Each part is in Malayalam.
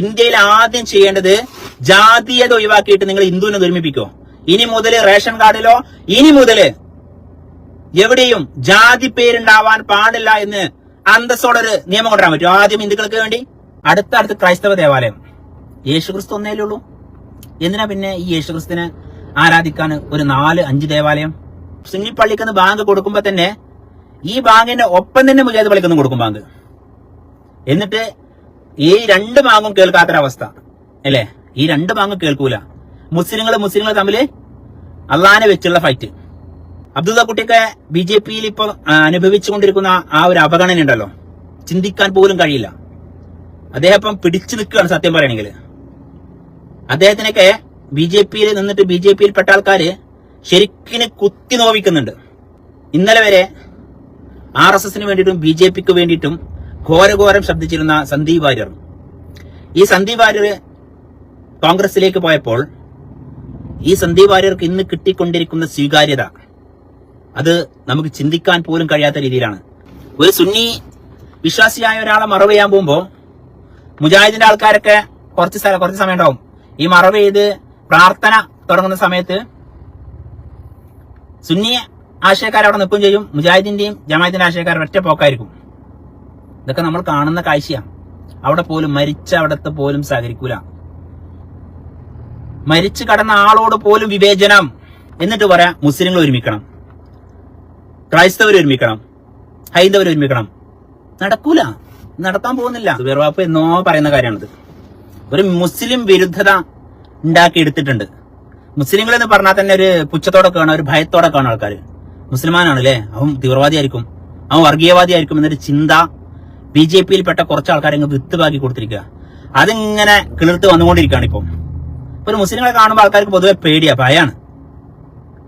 ഇന്ത്യയിൽ ആദ്യം ചെയ്യേണ്ടത് ജാതീയത ഒഴിവാക്കിയിട്ട് നിങ്ങൾ ഹിന്ദുവിനെ ഒരുമിപ്പിക്കോ. ഇനി മുതൽ റേഷൻ കാർഡിലോ ഇനി മുതൽ എവിടെയും ജാതി പേരുണ്ടാവാൻ പാടില്ല എന്ന് അന്തസ്സോടെ ഒരു നിയമം കൊണ്ടുവരാൻ പറ്റും. ആദ്യം ഹിന്ദുക്കൾക്ക് വേണ്ടി അടുത്ത അടുത്ത ക്രൈസ്തവ ദേവാലയം. യേശുക്രിസ്തു ഒന്നേ ഉള്ളൂ. എന്തിനാ പിന്നെ ഈ യേശുക്രിസ്തുവിനെ ആരാധിക്കാൻ ഒരു നാല് അഞ്ച് ദേവാലയം? സിംഗിൾ ബാങ്ക് കൊടുക്കുമ്പോ തന്നെ ഈ ബാങ്കിന്റെ ഒപ്പം തന്നെ മുജാഹിദ് പള്ളിക്കൊന്നും കൊടുക്കും ബാങ്ക്. എന്നിട്ട് ഈ രണ്ട് ഭാഗം കേൾക്കാത്തൊരവസ്ഥ. അല്ലേ? ഈ രണ്ട് ഭാഗം കേൾക്കൂല. മുസ്ലിങ്ങൾ മുസ്ലിങ്ങൾ തമ്മിൽ അള്ളാനെ വെച്ചുള്ള ഫൈറ്റ് അബ്ദുള്ള കുട്ടിയൊക്കെ ബി ജെ പിയിൽ ഇപ്പൊ അനുഭവിച്ചുകൊണ്ടിരിക്കുന്ന ആ ഒരു അവഗണന ഉണ്ടല്ലോ. ചിന്തിക്കാൻ പോലും കഴിയില്ല. അദ്ദേഹം ഇപ്പം പിടിച്ചു നിൽക്കുകയാണ് സത്യം പറയണെങ്കിൽ അദ്ദേഹത്തിനൊക്കെ ബി ജെ പിയിൽ നിന്നിട്ട് ബി ജെ പിയിൽ പെട്ട ആൾക്കാർ ശരിക്കിന് കുത്തി നോവിക്കുന്നുണ്ട്. ഇന്നലെ വരെ ആർ എസ് എസിന് വേണ്ടിയിട്ടും ബി ജെ പിക്ക് വേണ്ടിയിട്ടും ഘോരഘോരം ശബ്ദിച്ചിരുന്ന സന്ദീപ് വാര്യർ. ഈ സന്ദീപ് വാര്യർ കോൺഗ്രസിലേക്ക് പോയപ്പോൾ ഈ സന്ദീപ് വാര്യർക്ക് ഇന്ന് കിട്ടിക്കൊണ്ടിരിക്കുന്ന സ്വീകാര്യത അത് നമുക്ക് ചിന്തിക്കാൻ പോലും കഴിയാത്ത രീതിയിലാണ്. ഒരു സുന്നി വിശ്വാസിയായ ഒരാളെ മറവ് ചെയ്യാൻ പോകുമ്പോൾ മുജാഹിദിന്റെ ആൾക്കാരൊക്കെ കുറച്ച് കുറച്ച് സമയം ഉണ്ടാവും ഈ മറവ് ചെയ്ത് പ്രാർത്ഥന തുടങ്ങുന്ന സമയത്ത് സുന്നി ആശയക്കാർ അവിടെ നിൽക്കുകയും ചെയ്യും മുജാഹിദിന്റെയും ജമാഅത്തിന്റെ ആശയക്കാർ ഒറ്റ പോക്കായിരിക്കും ഇതൊക്കെ നമ്മൾ കാണുന്ന കാഴ്ചയാണ്. അവിടെ പോലും മരിച്ച അവിടത്തെ പോലും സഹകരിക്കൂല. മരിച്ചു കടന്ന ആളോട് പോലും വിവേചനം. എന്നിട്ട് പറയാം മുസ്ലിങ്ങൾ ഒരുമിക്കണം. ക്രൈസ്തവർ ഒരുമിക്കണം. ഹൈന്ദവർ ഒരുമിക്കണം. നടക്കൂല. നടത്താൻ പോകുന്നില്ല. വേർവാപ്പ് എന്നോ പറയുന്ന കാര്യമാണിത്. ഒരു മുസ്ലിം വിരുദ്ധത ഉണ്ടാക്കി എടുത്തിട്ടുണ്ട് മുസ്ലിങ്ങൾ എന്ന് പറഞ്ഞാൽ തന്നെ ഒരു പുച്ഛത്തോടെ കാണാൻ ഒരു ഭയത്തോടെ കാണും ആൾക്കാർ മുസ്ലിമാനാണ് അല്ലേ അവൻ തീവ്രവാദിയായിരിക്കും. അവൻ വർഗീയവാദിയായിരിക്കും എന്നൊരു ചിന്ത ബി ജെ പിയിൽ പെട്ട കുറച്ച് ആൾക്കാരെ അങ്ങ് വിത്തുപാക്കി കൊടുത്തിരിക്കുക. അതിങ്ങനെ കിളിർത്ത് വന്നുകൊണ്ടിരിക്കുകയാണ് ഇപ്പം. ഒരു മുസ്ലിങ്ങളെ കാണുമ്പോൾ ആൾക്കാർക്ക് പൊതുവെ പേടിയാ ഭയാണ്.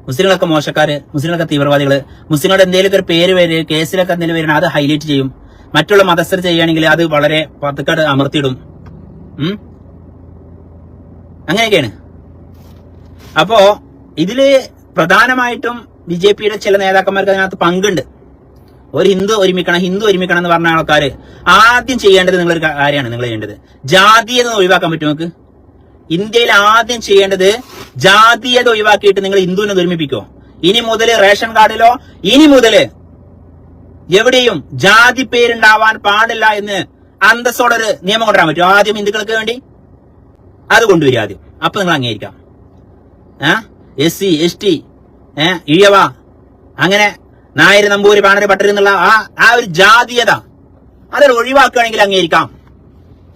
മുസ്ലിങ്ങളൊക്കെ മോശക്കാര് മുസ്ലിങ്ങളൊക്കെ തീവ്രവാദികൾ മുസ്ലിങ്ങളുടെ എന്തെങ്കിലും ഒരു പേര് വരെ കേസിലൊക്കെ എന്തെങ്കിലും വരണം അത് ഹൈലൈറ്റ് ചെയ്യും. മറ്റുള്ള മതസ്ഥർ ചെയ്യുകയാണെങ്കിൽ അത് വളരെ പതുക്കട് അമർത്തിയിടും. അങ്ങനെയൊക്കെയാണ്. അപ്പോ ഇതിൽ പ്രധാനമായിട്ടും ബി ജെ പിയുടെ ചില നേതാക്കന്മാർക്ക് അതിനകത്ത് പങ്കുണ്ട്. ഒരു ഹിന്ദു ഒരുമിക്കണം ഹിന്ദു ഒരുമിക്കണം എന്ന് പറഞ്ഞ ആൾക്കാർ ആദ്യം ചെയ്യേണ്ടത് നിങ്ങളൊരു കാര്യമാണ് നിങ്ങൾ ചെയ്യേണ്ടത്. ജാതീയത ഒഴിവാക്കാൻ പറ്റും നമുക്ക് ഇന്ത്യയിൽ ആദ്യം ചെയ്യേണ്ടത് ജാതീയത ഒഴിവാക്കിയിട്ട് നിങ്ങൾ ഹിന്ദുവിനെ ഒരുമിപ്പിക്കോ. ഇനി മുതൽ റേഷൻ കാർഡിലോ ഇനി മുതൽ എവിടെയും ജാതി പേരുണ്ടാവാൻ പാടില്ല എന്ന് അന്തസ്സോടെ ഒരു നിയമം കൊണ്ടുവരാൻ പറ്റും ആദ്യം ഹിന്ദുക്കൾക്ക് വേണ്ടി? അത് കൊണ്ടുവരിക ആദ്യം. അപ്പൊ നിങ്ങൾ അംഗീകരിക്കാം. എസ് സി എസ് ടി ഏഹ് ഇഴവ അങ്ങനെ നായർ നമ്പൂരി പാണര് പട്ടര് എന്നുള്ള ആ ആ ഒരു ജാതീയത അത് ഒഴിവാക്കുകയാണെങ്കിൽ അംഗീകരിക്കാം.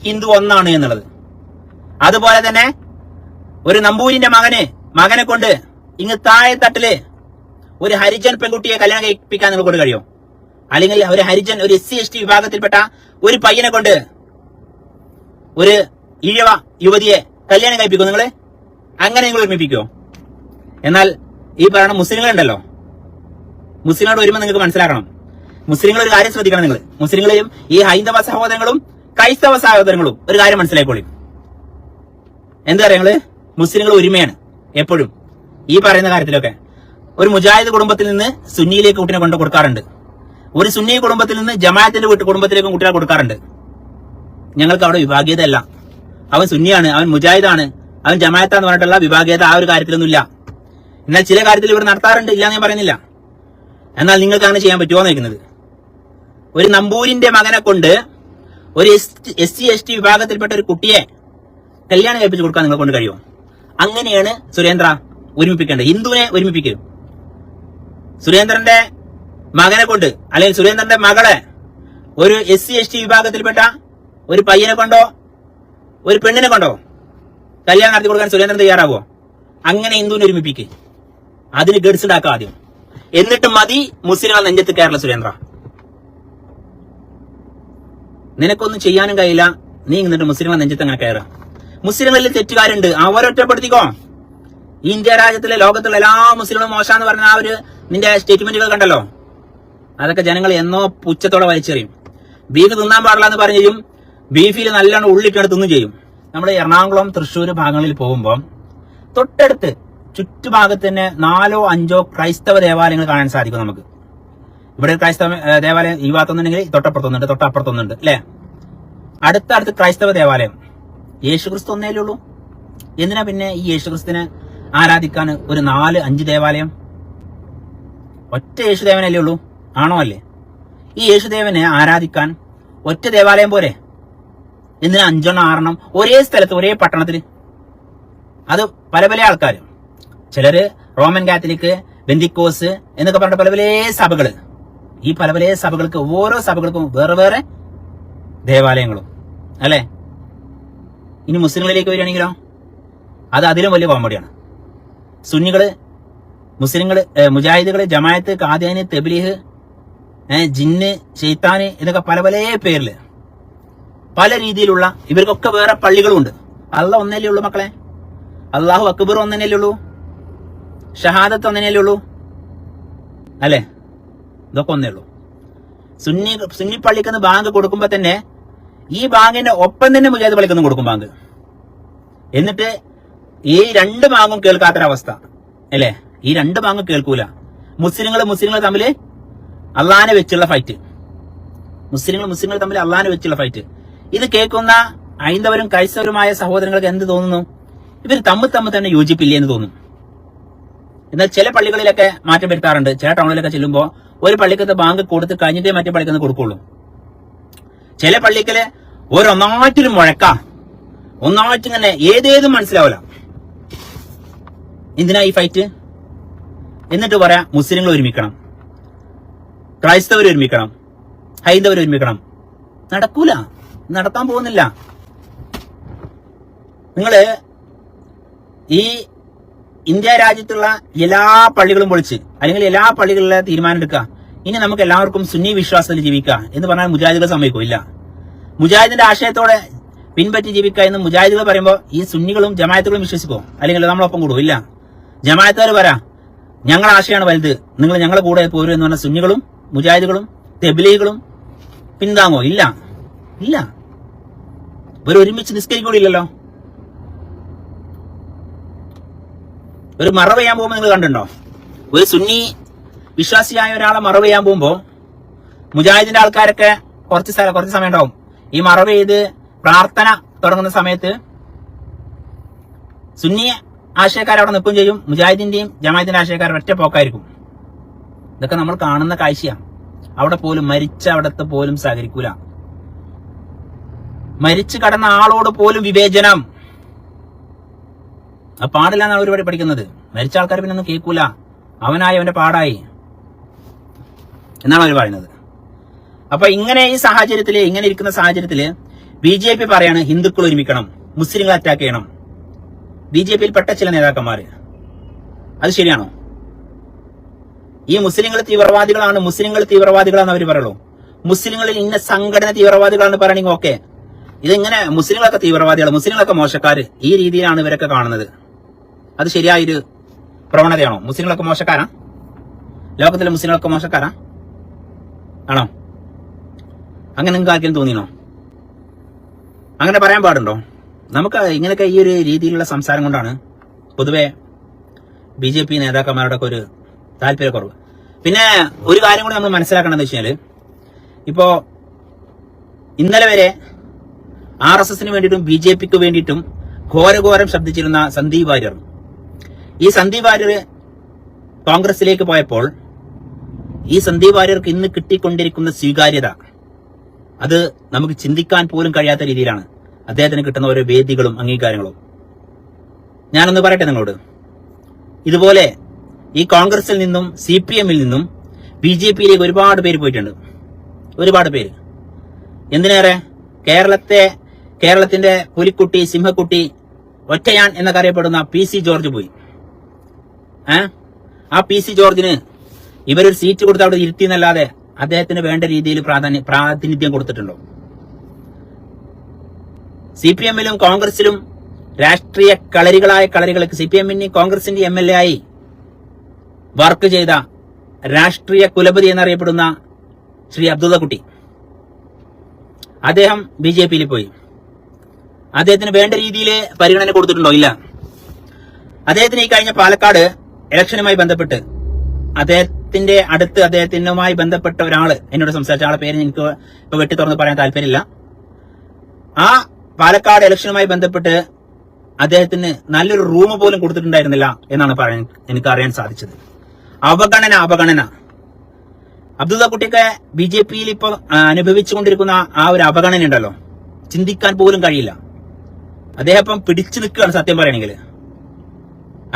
ഹിന്ദു ഒന്നാണ് എന്നുള്ളത്. അതുപോലെ തന്നെ ഒരു നമ്പൂരിന്റെ മകന് മകനെ കൊണ്ട് ഇങ്ങ് താഴെ തട്ടിൽ ഒരു ഹരിജൻ പെൺകുട്ടിയെ കല്യാണം കഴിപ്പിക്കാൻ നിങ്ങൾ കൊണ്ട് കഴിയും. അല്ലെങ്കിൽ ഒരു ഹരിജൻ ഒരു എസ് സി എസ് ടി വിഭാഗത്തിൽപ്പെട്ട ഒരു പയ്യനെ കൊണ്ട് ഒരു ഇഴവ യുവതിയെ കല്യാണം കഴിപ്പിക്കും നിങ്ങൾ. അങ്ങനെ നിങ്ങൾ ഒരുമിപ്പിക്കുമോ എന്നാൽ ഈ പറയുന്ന മുസ്ലിങ്ങളുണ്ടല്ലോ. മുസ്ലിങ്ങളോട് വരുമ്പോൾ നിങ്ങൾക്ക് മനസ്സിലാക്കണം. മുസ്ലിങ്ങൾ ഒരു കാര്യം ശ്രദ്ധിക്കണം നിങ്ങൾ. മുസ്ലിങ്ങളെയും ഈ ഹൈന്ദവ സഹോദരങ്ങളും ക്രൈസ്തവ സഹോദരങ്ങളും ഒരു കാര്യം മനസ്സിലായിക്കോളി. എന്താ പറയുക മുസ്ലിങ്ങൾ ഒരുമയാണ് എപ്പോഴും. ഈ പറയുന്ന കാര്യത്തിലൊക്കെ. ഒരു മുജാഹിദ് കുടുംബത്തിൽ നിന്ന് സുന്നിയിലേക്ക് കുട്ടിനെ കൊണ്ട് കൊടുക്കാറുണ്ട്. ഒരു സുന്നി കുടുംബത്തിൽ നിന്ന് ജമാഅത്തിന്റെ വീട്ടു കുടുംബത്തിലേക്കും കുട്ടികളെ കൊടുക്കാറുണ്ട്. ഞങ്ങൾക്ക് അവിടെ വിഭാഗീയത അല്ല അവൻ സുന്നിയാണ് അവൻ മുജാഹിദാണ് അവൻ ജമാഅത്താന്ന് പറഞ്ഞിട്ടുള്ള വിഭാഗീയത ആ ഒരു കാര്യത്തിലൊന്നുമില്ല. എന്നാൽ ചില കാര്യത്തിൽ ഇവർ നടത്താറുണ്ട് ഇല്ല ഞാൻ പറയുന്നില്ല. എന്നാൽ നിങ്ങൾക്ക് അങ്ങനെ ചെയ്യാൻ പറ്റുമോ എന്ന് ഒരു നമ്പൂരിന്റെ മകനെ കൊണ്ട് ഒരു എസ് സി എസ് ടി വിഭാഗത്തിൽപ്പെട്ട ഒരു കുട്ടിയെ കല്യാണം കഴിപ്പിച്ച് കൊടുക്കാൻ നിങ്ങൾ കൊണ്ട് കഴിയുമോ? അങ്ങനെയാണ് സുരേന്ദ്ര ഒരുമിപ്പിക്കേണ്ടത്. ഹിന്ദുവിനെ ഒരുമിപ്പിക്കും. സുരേന്ദ്രന്റെ മകനെ കൊണ്ട് അല്ലെങ്കിൽ സുരേന്ദ്രന്റെ മകളെ ഒരു എസ് സി എസ് ടി വിഭാഗത്തിൽപ്പെട്ട ഒരു പയ്യനെ കൊണ്ടോ ഒരു പെണ്ണിനെ കൊണ്ടോ കല്യാണം നടത്തി കൊടുക്കാൻ സുരേന്ദ്രൻ തയ്യാറാവോ അങ്ങനെ ഹിന്ദുവിനെ ഒരുമിപ്പിക്കും. അതിന് ഗഡ്സ് ഉണ്ടാക്കാം ആദ്യം. എന്നിട്ട് മതി മുസ്ലിങ്ങളെ നെഞ്ചത്ത് കേരള സുരേന്ദ്ര. നിനക്കൊന്നും ചെയ്യാനും കഴിയില്ല. നീ എന്നിട്ട് മുസ്ലിങ്ങളെ നെഞ്ചത്ത് അങ്ങനെ കയറുക മുസ്ലിങ്ങളിൽ തെറ്റുകാരുണ്ട്. അവരൊറ്റപ്പെടുത്തിക്കോ ഇന്ത്യ രാജ്യത്തിലെ ലോകത്തുള്ള എല്ലാ മുസ്ലിങ്ങളും മോശമെന്ന് പറഞ്ഞ ആ ഒരു നിന്റെ സ്റ്റേറ്റ്മെന്റുകൾ കണ്ടല്ലോ? അതൊക്കെ ജനങ്ങൾ എന്നോ പുച്ഛത്തോടെ വലിച്ചെറിയും. ബീഫ് തിന്നാൻ പാടില്ല എന്ന് പറഞ്ഞു ബീഫിൽ നല്ലോണം ഉള്ളിട്ടാണ് തിന്നും ചെയ്യും. നമ്മൾ എറണാകുളം തൃശ്ശൂർ ഭാഗങ്ങളിൽ പോകുമ്പോൾ തൊട്ടടുത്ത് ചുറ്റുഭാഗത്ത് തന്നെ നാലോ അഞ്ചോ ക്രൈസ്തവ ദേവാലയങ്ങൾ കാണാൻ സാധിക്കും നമുക്ക്. ഇവിടെ ക്രൈസ്തവ ദേവാലയം ഈ ഭാഗത്തൊന്നുണ്ടെങ്കിൽ തൊട്ടപ്പുറത്തൊന്നുണ്ട് തൊട്ടപ്പുറത്തൊന്നുണ്ട് അല്ലേ? അടുത്തടുത്ത് ക്രൈസ്തവ ദേവാലയം. യേശുക്രിസ്തു ഒന്നേലേ ഉള്ളൂ. എന്തിനാ പിന്നെ ഈ യേശുക്രിസ്തുവിനെ ആരാധിക്കാൻ ഒരു നാല് അഞ്ച് ദേവാലയം? ഒറ്റ യേശുദേവനല്ലേ ഉള്ളൂ. ആണോ അല്ലേ? ഈ യേശുദേവനെ ആരാധിക്കാൻ ഒറ്റ ദേവാലയം പോരെ? എന്തിനാ അഞ്ചെണ്ണം ആറെണ്ണം? ഒരേ സ്ഥലത്ത് ഒരേ പട്ടണത്തിൽ അത് പല പല ആൾക്കാർ ചിലര് റോമൻ കാത്തലിക് ബെന്തിക്കോസ് എന്നൊക്കെ പറഞ്ഞ പല പല സഭകൾ ഈ പല പല സഭകൾക്ക് ഓരോ സഭകൾക്കും വേറെ വേറെ ദേവാലയങ്ങളും. അല്ലേ? ഇനി മുസ്ലിങ്ങളിലേക്ക് വരികയാണെങ്കിലോ? അത് അതിലും വലിയ കോമഡിയാണ്. സുന്നികൾ മുസ്ലിങ്ങൾ മുജാഹിദുകൾ ജമായത്ത് കാദ്യാന് തെബിലിഹ് ജിന്ന് ഷെയ്ത്താന് ഇതൊക്കെ പല പല പേരിൽ. പല രീതിയിലുള്ള ഇവർക്കൊക്കെ വേറെ പള്ളികളുണ്ട്. അള്ള ഒന്നല്ലേ ഉള്ളൂ മക്കളെ? അള്ളാഹു അക്ബർ ഒന്നല്ലേ ഉള്ളൂ? ഷഹാദത്ത് ഒന്നിനേ ഉള്ളൂ അല്ലേ? ഇതൊക്കെ ഒന്നേ ഉള്ളൂ സുന്നി സുന്നി പള്ളിക്കുന്ന ബാങ്ക് കൊടുക്കുമ്പോൾ തന്നെ ഈ ബാങ്കിന്റെ ഒപ്പം തന്നെ മുജാഹിദ് പള്ളിക്കുന്ന കൊടുക്കും ബാങ്ക്. എന്നിട്ട് ഈ രണ്ട് ബാങ്കും കേൾക്കാത്തൊരവസ്ഥ. അല്ലേ? ഈ രണ്ട് ബാങ്കും കേൾക്കൂല. മുസ്ലിങ്ങൾ മുസ്ലിങ്ങൾ തമ്മിൽ അള്ളാനെ വെച്ചുള്ള ഫൈറ്റ് മുസ്ലിങ്ങൾ മുസ്ലിങ്ങൾ തമ്മിൽ അള്ളാനെ വെച്ചുള്ള ഫൈറ്റ് ഇത് കേൾക്കുന്ന ഐന്ദവരും ക്രൈസ്തവരുമായ സഹോദരങ്ങൾക്ക് എന്ത് തോന്നുന്നു? ഇവർ തമ്മിൽ തമ്മിൽ തന്നെ യോജിപ്പില്ലേ എന്ന് തോന്നും. എന്നാൽ ചില പള്ളികളിലൊക്കെ മാറ്റം വരുത്താറുണ്ട്. ചില ടൗണിലൊക്കെ ചെല്ലുമ്പോൾ ഒരു പള്ളിക്കത്തെ ബാങ്ക് കൊടുത്ത് കഴിഞ്ഞിട്ടേ മറ്റേ പള്ളിക്കത്ത് കൊടുക്കുള്ളൂ. ചില പള്ളിക്കൽ ഒരൊന്നായിട്ടൊരു മുഴക്ക. ഒന്നായിട്ട് തന്നെ ഏതേതും മനസ്സിലാവില്ല എന്തിനാ ഈ ഫൈറ്റ് എന്നിട്ട് പറയാ മുസ്ലിങ്ങൾ ഒരുമിക്കണം. ക്രൈസ്തവർ ഒരുമിക്കണം. ഹൈന്ദവർ ഒരുമിക്കണം. നടക്കൂല. നടക്കാൻ പോകുന്നില്ല. നിങ്ങൾ ഈ ഇന്ത്യ രാജ്യത്തുള്ള എല്ലാ പള്ളികളും പൊളിച്ച് അല്ലെങ്കിൽ എല്ലാ പള്ളികളിലെ തീരുമാനം എടുക്കുക. ഇനി നമുക്ക് എല്ലാവർക്കും സുന്നി വിശ്വാസത്തിൽ ജീവിക്കുക എന്ന് പറഞ്ഞാൽ മുജാഹിദുകൾ സമ്മതിക്കും. ഇല്ല. മുജാഹിദിന്റെ ആശയത്തോടെ പിൻപറ്റി ജീവിക്കുക എന്ന് മുജാഹിദുകൾ പറയുമ്പോൾ ഈ സുന്നികളും ജമായത്തുകളും വിശ്വസിക്കും. അല്ലെങ്കിൽ നമ്മളൊപ്പം കൂടും. ഇല്ല. ജമായത്തുകാർ പറ ഞങ്ങളുടെ ആശയമാണ് വലുത്. നിങ്ങൾ ഞങ്ങളുടെ കൂടെ പോരും എന്ന് പറഞ്ഞ സുന്നികളും മുജാഹിദുകളും തെബിലികളും പിന്താങ്ങോ ഇല്ല. ഇല്ല. ഇവർ ഒരുമിച്ച് നിസ്കരിക്കൂടില്ലല്ലോ. ഒരു മറവ് ചെയ്യാൻ പോകുമ്പോൾ നിങ്ങൾ കണ്ടിട്ടുണ്ടോ? ഒരു സുന്നി വിശ്വാസിയായ ഒരാളെ മറവ് ചെയ്യാൻ പോകുമ്പോൾ മുജാഹിദിന്റെ ആൾക്കാരൊക്കെ കുറച്ച് സ്ഥലം കുറച്ച് സമയം ഉണ്ടാവും. ഈ മറവ് ചെയ്ത് പ്രാർത്ഥന തുടങ്ങുന്ന സമയത്ത് സുന്നി ആശയക്കാർ അവിടെ നിൽക്കും ചെയ്യും. മുജാഹിദിന്റെയും ജമാഅത്തിന്റെ ആശയക്കാർ ഒറ്റ പോക്കായിരിക്കും. ഇതൊക്കെ നമ്മൾ കാണുന്ന കാഴ്ചയാണ്. അവിടെ പോലും മരിച്ച അവിടത്തെ പോലും സഹകരിക്കൂല. മരിച്ചു കടന്ന ആളോട് പോലും വിവേചനം. അത് പാടില്ല എന്നാണ് ഒരുപാട് പഠിക്കുന്നത്. മരിച്ച ആൾക്കാർ പിന്നെ ഒന്നും കേൾക്കൂല. അവനായി അവന്റെ പാടായി. എന്നാണ് അവർ പറയുന്നത്. അപ്പൊ ഇങ്ങനെ ഈ സാഹചര്യത്തിൽ ഇങ്ങനെ ഇരിക്കുന്ന സാഹചര്യത്തിൽ ബി ജെ പി പറയാണ് ഹിന്ദുക്കൾ ഒരുമിക്കണം മുസ്ലിങ്ങൾ അറ്റാക്ക് ചെയ്യണം. ബി ജെ പിയിൽ പെട്ട ചില നേതാക്കന്മാർ അത് ശരിയാണോ? ഈ മുസ്ലിങ്ങൾ തീവ്രവാദികളാണ് മുസ്ലിങ്ങൾ തീവ്രവാദികളാണ് അവർ പറയുള്ളൂ. മുസ്ലിങ്ങളിൽ ഇന്ന സംഘടന തീവ്രവാദികളാണ് പറയണെങ്കിൽ ഓക്കെ. ഇതിങ്ങനെ? മുസ്ലിങ്ങളൊക്കെ തീവ്രവാദികൾ മുസ്ലിങ്ങളൊക്കെ മോശക്കാര്. ഈ രീതിയിലാണ് ഇവരൊക്കെ കാണുന്നത്. അത് ശരിയായൊരു പ്രവണതയാണോ? മുസ്ലിങ്ങളൊക്കെ മോശക്കാരാ? ലോകത്തിലെ മുസ്ലിങ്ങളൊക്കെ മോശക്കാരാ? ആണോ? അങ്ങനെ നിങ്ങൾക്ക് ആർക്കും തോന്നിയോ അങ്ങനെ പറയാൻ പാടുണ്ടോ? നമുക്ക് ഇങ്ങനെയൊക്കെ ഈ ഒരു രീതിയിലുള്ള സംസാരം കൊണ്ടാണ് പൊതുവെ ബി ജെ പി നേതാക്കന്മാരുടെ ഒക്കെ ഒരു താല്പര്യക്കുറവ്. പിന്നെ ഒരു കാര്യം കൂടി നമ്മൾ മനസ്സിലാക്കണമെന്ന് വെച്ചാൽ ഇപ്പോ ഇന്നലെ വരെ ആർ എസ് എസിന് വേണ്ടിയിട്ടും ബി ജെ പിക്ക് വേണ്ടിയിട്ടും ഘോരഘോരം ശബ്ദിച്ചിരുന്ന സന്ദീപ് വാര്യർ. ഈ സന്ദീപ് വാര്യർ കോൺഗ്രസിലേക്ക് പോയപ്പോൾ ഈ സന്ദീപ് വാര്യർക്ക് ഇന്ന് കിട്ടിക്കൊണ്ടിരിക്കുന്ന സ്വീകാര്യത അത് നമുക്ക് ചിന്തിക്കാൻ പോലും കഴിയാത്ത രീതിയിലാണ്. അദ്ദേഹത്തിന് കിട്ടുന്ന ഓരോ വേദികളും അംഗീകാരങ്ങളും. ഞാനൊന്ന് പറയട്ടെ നിങ്ങളോട്. ഇതുപോലെ ഈ കോൺഗ്രസിൽ നിന്നും സി പി എമ്മിൽ നിന്നും ബി ജെ പിയിലേക്ക് ഒരുപാട് പേര് പോയിട്ടുണ്ട്. ഒരുപാട് പേര്. എന്തിനേറെ? കേരളത്തെ കേരളത്തിന്റെ പുലിക്കുട്ടി സിംഹക്കുട്ടി ഒറ്റയാൻ എന്നൊക്കെ അറിയപ്പെടുന്ന പി സി ജോർജ് പോയി. ആ പി സി ജോർജിന് ഇവരൊരു സീറ്റ് കൊടുത്ത് അവിടെ ഇരുത്തി എന്നല്ലാതെ അദ്ദേഹത്തിന് വേണ്ട രീതിയിൽ പ്രാധാന്യം പ്രാതിനിധ്യം കൊടുത്തിട്ടുണ്ടോ? സി പി എമ്മിലും കോൺഗ്രസിലും രാഷ്ട്രീയ കളരികളായ കളരികൾക്ക് സി പി എമ്മിന്റെയും കോൺഗ്രസിന്റെ എം എൽ എ ആയി വർക്ക് ചെയ്ത രാഷ്ട്രീയ കുലപതി എന്നറിയപ്പെടുന്ന ശ്രീ അബ്ദുള്ളക്കുട്ടി. അദ്ദേഹം ബി ജെ പിയിൽ പോയി. അദ്ദേഹത്തിന് വേണ്ട രീതിയിൽ പരിഗണന കൊടുത്തിട്ടുണ്ടോ? ഇല്ല. അദ്ദേഹത്തിന് ഈ കഴിഞ്ഞ പാലക്കാട് ഇലക്ഷനുമായി ബന്ധപ്പെട്ട് അദ്ദേഹത്തിന്റെ അടുത്ത് അദ്ദേഹത്തിനുമായി ബന്ധപ്പെട്ട ഒരാൾ എന്നോട് സംസാരിച്ച ആളെ പേര് എനിക്ക് ഇപ്പൊ വെട്ടി തുറന്ന് പറയാൻ താല്പര്യമില്ല. ആ പാലക്കാട് ഇലക്ഷനുമായി ബന്ധപ്പെട്ട് അദ്ദേഹത്തിന് നല്ലൊരു റൂം പോലും കൊടുത്തിട്ടുണ്ടായിരുന്നില്ല എന്നാണ് പറയാൻ എനിക്ക് അറിയാൻ സാധിച്ചത്. അവഗണന അവഗണന. അബ്ദുള്ള കുട്ടിയൊക്കെ ബി ജെ പിയിൽ ഇപ്പൊ അനുഭവിച്ചുകൊണ്ടിരിക്കുന്ന ആ ഒരു അവഗണന ഉണ്ടല്ലോ. ചിന്തിക്കാൻ പോലും കഴിയില്ല. അദ്ദേഹം ഇപ്പം പിടിച്ചു നിൽക്കുകയാണ് സത്യം പറയണെങ്കിൽ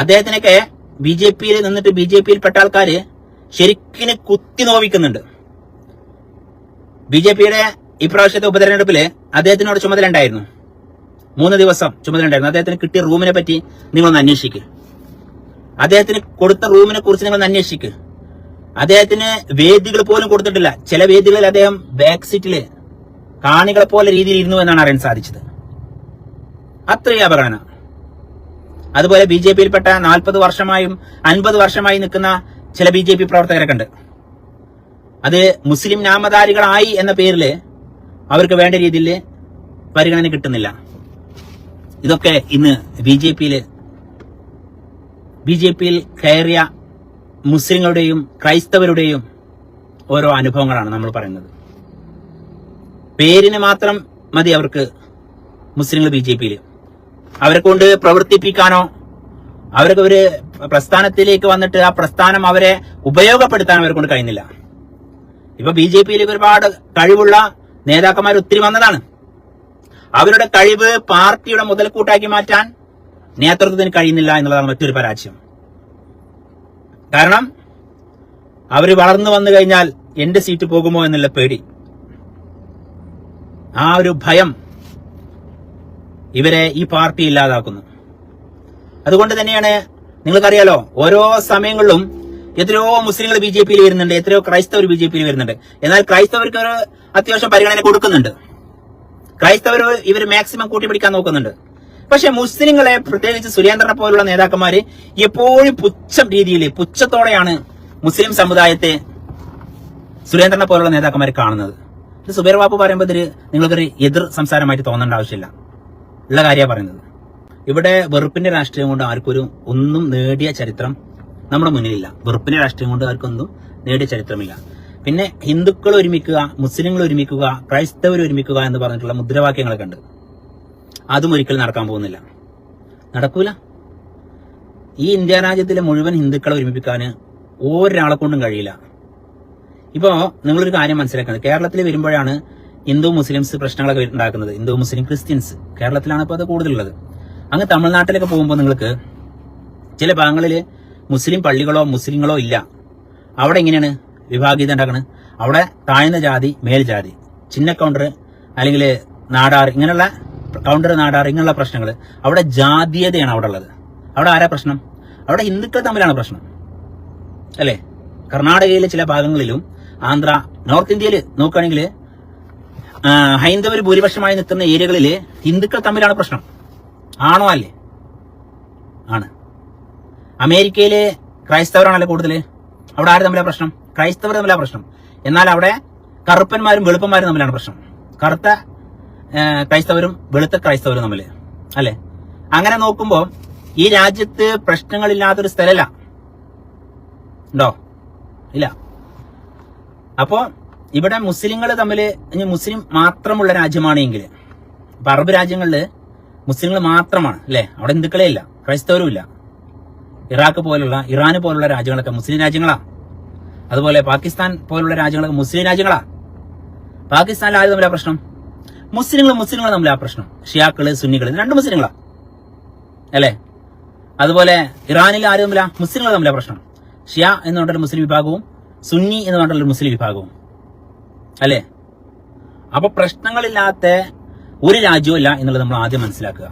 അദ്ദേഹത്തിനൊക്കെ ബി ജെ പിയിൽ നിന്നിട്ട് ബി ജെ പിയിൽ പെട്ട ആൾക്കാര് ശരിക്കിന് കുത്തി നോവിക്കുന്നുണ്ട്. ബി ജെ പിയുടെ ഇപ്രാവശ്യത്തെ ഉപതെരഞ്ഞെടുപ്പിൽ അദ്ദേഹത്തിനോട് ചുമതല ഉണ്ടായിരുന്നു. മൂന്ന് ദിവസം ചുമതല ഉണ്ടായിരുന്നു. അദ്ദേഹത്തിന് കിട്ടിയ റൂമിനെ പറ്റി നിങ്ങളൊന്ന് അന്വേഷിക്കുക അദ്ദേഹത്തിന് കൊടുത്ത റൂമിനെ കുറിച്ച് നിങ്ങളൊന്ന് അന്വേഷിക്കുക അദ്ദേഹത്തിന് വേദികൾ പോലും കൊടുത്തിട്ടില്ല. ചില വേദികളിൽ അദ്ദേഹം ബാക്ക് സീറ്റിൽ കാണികളെ പോലെ രീതിയിൽ ഇരുന്നു എന്നാണ് അറിയാൻ സാധിച്ചത്. അത്രയും അപകടന അതുപോലെ ബി ജെ പിയിൽപ്പെട്ട നാൽപ്പത് വർഷമായും അൻപത് വർഷമായി നിൽക്കുന്ന ചില ബി ജെ പി പ്രവർത്തകരൊക്കെ ഉണ്ട് അത് മുസ്ലിം നാമധാരികളായി എന്ന പേരിൽ അവർക്ക് വേണ്ട രീതിയിൽ പരിഗണന കിട്ടുന്നില്ല. ഇതൊക്കെ ഇന്ന് ബി ജെ പിയിൽ ബി ജെ പിയിൽ കയറിയ മുസ്ലിങ്ങളുടെയും ക്രൈസ്തവരുടെയും ഓരോ അനുഭവങ്ങളാണ് നമ്മൾ പറയുന്നത്. പേരിന് മാത്രം മതി അവർക്ക് മുസ്ലിങ്ങൾ ബി ജെ പിയിൽ അവരെ കൊണ്ട് പ്രവർത്തിപ്പിക്കാനോ അവർക്ക് ഒരു പ്രസ്ഥാനത്തിലേക്ക് വന്നിട്ട് ആ പ്രസ്ഥാനം അവരെ ഉപയോഗപ്പെടുത്താൻ അവരെ കൊണ്ട് കഴിയുന്നില്ല ഇപ്പൊ ബി ജെ പിയിലേക്ക് ഒരുപാട് കഴിവുള്ള നേതാക്കന്മാർ ഒത്തിരി വന്നതാണ്. അവരുടെ കഴിവ് പാർട്ടിയുടെ മുതൽക്കൂട്ടാക്കി മാറ്റാൻ നേതൃത്വത്തിന് കഴിയുന്നില്ല എന്നുള്ളതാണ് മറ്റൊരു പരാജയം. കാരണം അവർ വളർന്നു വന്നു കഴിഞ്ഞാൽ എന്റെ സീറ്റ് പോകുമോ എന്നുള്ള പേടി. ആ ഒരു ഭയം ഇവരെ ഈ പാർട്ടി ഇല്ലാതാക്കുന്നു. അതുകൊണ്ട് തന്നെയാണ് നിങ്ങൾക്കറിയാലോ ഓരോ സമയങ്ങളിലും എത്രയോ മുസ്ലിങ്ങൾ ബി ജെ പിയിൽ വരുന്നുണ്ട് എത്രയോ ക്രൈസ്തവർ ബി ജെ പിയിൽ വരുന്നുണ്ട്. എന്നാൽ ക്രൈസ്തവർക്ക് ഒരു അത്യാവശ്യം പരിഗണന കൊടുക്കുന്നുണ്ട്. ക്രൈസ്തവർ ഇവർ മാക്സിമം കൂട്ടിപ്പിടിക്കാൻ നോക്കുന്നുണ്ട്. പക്ഷെ മുസ്ലിങ്ങളെ പ്രത്യേകിച്ച് സുരേന്ദ്രനെ പോലുള്ള നേതാക്കന്മാര് എപ്പോഴും പുച്ഛം രീതിയിൽ പുച്ഛത്തോടെയാണ് മുസ്ലിം സമുദായത്തെ സുരേന്ദ്രനെ പോലുള്ള നേതാക്കന്മാർ കാണുന്നത്. ഇത് സുബൈർ ബാബു പറയുമ്പോൾ നിങ്ങൾക്കൊരു എതിർ സംസാരമായിട്ട് തോന്നേണ്ട ആവശ്യമില്ല. ഉള്ള കാര്യമാണ് പറയുന്നത്. ഇവിടെ വെറുപ്പിന്റെ രാഷ്ട്രീയം കൊണ്ട് ആർക്കൊരു ഒന്നും നേടിയ ചരിത്രം നമ്മുടെ മുന്നിലില്ല. വെറുപ്പിന്റെ രാഷ്ട്രീയം കൊണ്ട് ആർക്കൊന്നും നേടിയ ചരിത്രമില്ല. പിന്നെ ഹിന്ദുക്കൾ ഒരുമിക്കുക മുസ്ലിങ്ങൾ ഒരുമിക്കുക ക്രൈസ്തവർ ഒരുമിക്കുക എന്ന് പറഞ്ഞിട്ടുള്ള മുദ്രാവാക്യങ്ങളൊക്കെ ഉണ്ട്. അതും ഒരിക്കലും നടക്കാൻ പോകുന്നില്ല. നടക്കൂല. ഈ ഇന്ത്യ രാജ്യത്തിലെ മുഴുവൻ ഹിന്ദുക്കളെ ഒരുമിപ്പിക്കാൻ ഒരാളെ കൊണ്ടും കഴിയില്ല. ഇപ്പോ നിങ്ങളൊരു കാര്യം മനസ്സിലാക്കുന്നത് കേരളത്തിൽ വരുമ്പോഴാണ് ഹിന്ദു മുസ്ലിംസ് പ്രശ്നങ്ങളൊക്കെ ഉണ്ടാക്കുന്നത്. Hindu Muslim Christians. കേരളത്തിലാണ് ഇപ്പോൾ അത് കൂടുതലുള്ളത്. അങ്ങ് തമിഴ്നാട്ടിലൊക്കെ പോകുമ്പോൾ നിങ്ങൾക്ക് ചില ഭാഗങ്ങളിൽ മുസ്ലിം പള്ളികളോ മുസ്ലിങ്ങളോ ഇല്ല. അവിടെ എങ്ങനെയാണ് വിഭാഗീയത ഉണ്ടാക്കുന്നത് അവിടെ താഴ്ന്ന ജാതി മേൽജാതി ചിന്ന കൗണ്ടർ അല്ലെങ്കിൽ നാടാർ ഇങ്ങനെയുള്ള കൗണ്ടർ നാടാർ ഇങ്ങനെയുള്ള പ്രശ്നങ്ങൾ. അവിടെ ജാതീയതയാണ് അവിടെ ഉള്ളത്. അവിടെ ആരാ പ്രശ്നം? അവിടെ ഹിന്ദുക്കൾ തമ്മിലാണ് പ്രശ്നം. അല്ലേ? കർണാടകയിലെ ചില ഭാഗങ്ങളിലും ആന്ധ്ര നോർത്ത് ഇന്ത്യയിൽ നോക്കുകയാണെങ്കിൽ ഹൈന്ദവർ ഭൂരിപക്ഷമായി നിൽക്കുന്ന ഏരിയകളിൽ ഹിന്ദുക്കൾ തമ്മിലാണ് പ്രശ്നം. ആണോ അല്ലേ? ആണ്. അമേരിക്കയിലെ ക്രൈസ്തവരാണല്ലോ കൂടുതൽ അവിടെ ആര് തമ്മിലാണ് പ്രശ്നം? ക്രൈസ്തവർ തമ്മിലാണ് പ്രശ്നം. എന്നാൽ അവിടെ കറുപ്പന്മാരും വെളുപ്പന്മാരും തമ്മിലാണ് പ്രശ്നം. കറുത്ത ക്രൈസ്തവരും വെളുത്ത ക്രൈസ്തവരും തമ്മിൽ അല്ലേ? അങ്ങനെ നോക്കുമ്പോൾ ഈ രാജ്യത്ത് പ്രശ്നങ്ങളില്ലാത്തൊരു സ്ഥലമല്ല ഉണ്ടോ? ഇല്ല. അപ്പോ ഇവിടെ മുസ്ലിങ്ങൾ തമ്മിൽ മുസ്ലിം മാത്രമുള്ള രാജ്യമാണെങ്കിൽ ഇപ്പൊ അറബ് രാജ്യങ്ങളിൽ മുസ്ലിങ്ങൾ മാത്രമാണ് അല്ലെ? അവിടെ ഹിന്ദുക്കളേ ഇല്ല ക്രൈസ്തവരും ഇല്ല. ഇറാഖ് പോലുള്ള ഇറാൻ പോലുള്ള രാജ്യങ്ങളൊക്കെ മുസ്ലിം രാജ്യങ്ങളാ. അതുപോലെ പാകിസ്ഥാൻ പോലുള്ള രാജ്യങ്ങളൊക്കെ മുസ്ലിം രാജ്യങ്ങളാ. പാകിസ്ഥാനിൽ ആര് തമ്മിലാ പ്രശ്നം? മുസ്ലിങ്ങൾ മുസ്ലിങ്ങൾ തമ്മിലാ പ്രശ്നം. ഷിയാക്കൾ സുന്നികൾ രണ്ട് മുസ്ലിങ്ങളാ. അല്ലേ? അതുപോലെ ഇറാനിൽ ആര് തമ്മിലാ? മുസ്ലിങ്ങൾ തമ്മിലാ പ്രശ്നം. ഷിയ എന്ന് പറഞ്ഞിട്ടുള്ള മുസ്ലിം വിഭാഗവും സുന്നി എന്ന് പറഞ്ഞിട്ടുള്ള മുസ്ലിം വിഭാഗവും. അല്ലേ? അപ്പൊ പ്രശ്നങ്ങളില്ലാത്ത ഒരു രാജ്യവും ഇല്ല എന്നുള്ളത് നമ്മൾ ആദ്യം മനസ്സിലാക്കുക.